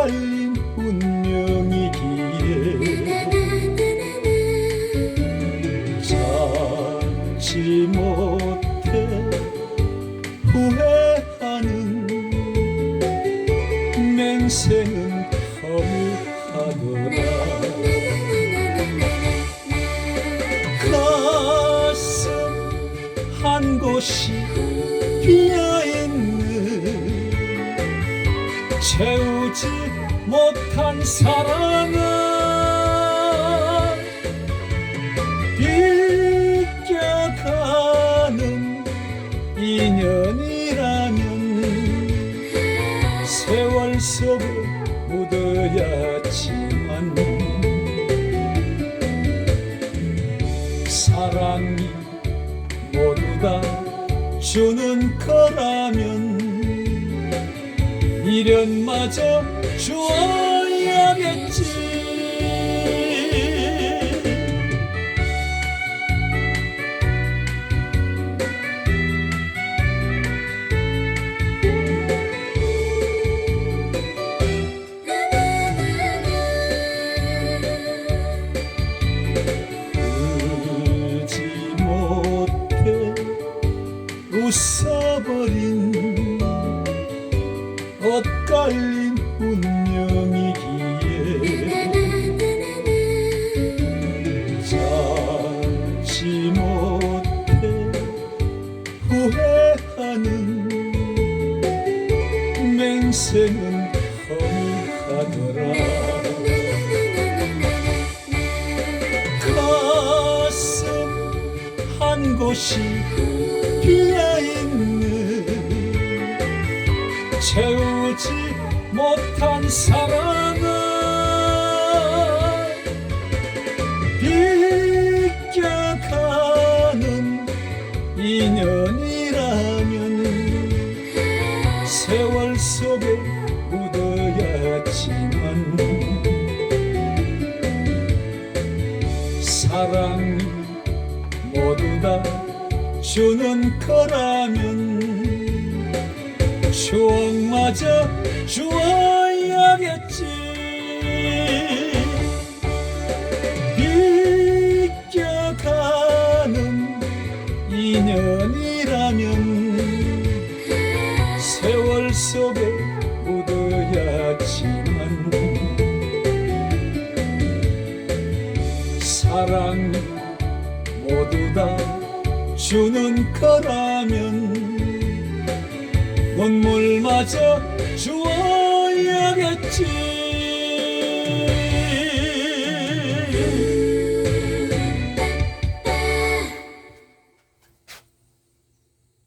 달린 운명이기에 참지 못해 후회하는 맹세는 허무하거나 가슴 한 곳이 비어있는 채우 지 못한 사랑은 비껴가는 인연이라면 세월 속에 묻어야지만 사랑이 모두 다 주는 거라면 미련마저 주어야겠지 엇갈린 운명이기에 잡지 못해 후회하는 맹세는 허무하더라 가슴 한 곳이 비어 인연이라면 세월 속에 묻어야지만 사랑이 모두 다 주는 거라면 추억마저 주어야겠지 속에 묻어야지만 사랑이 모두 다 주는 거라면 눈물마저 주어야겠지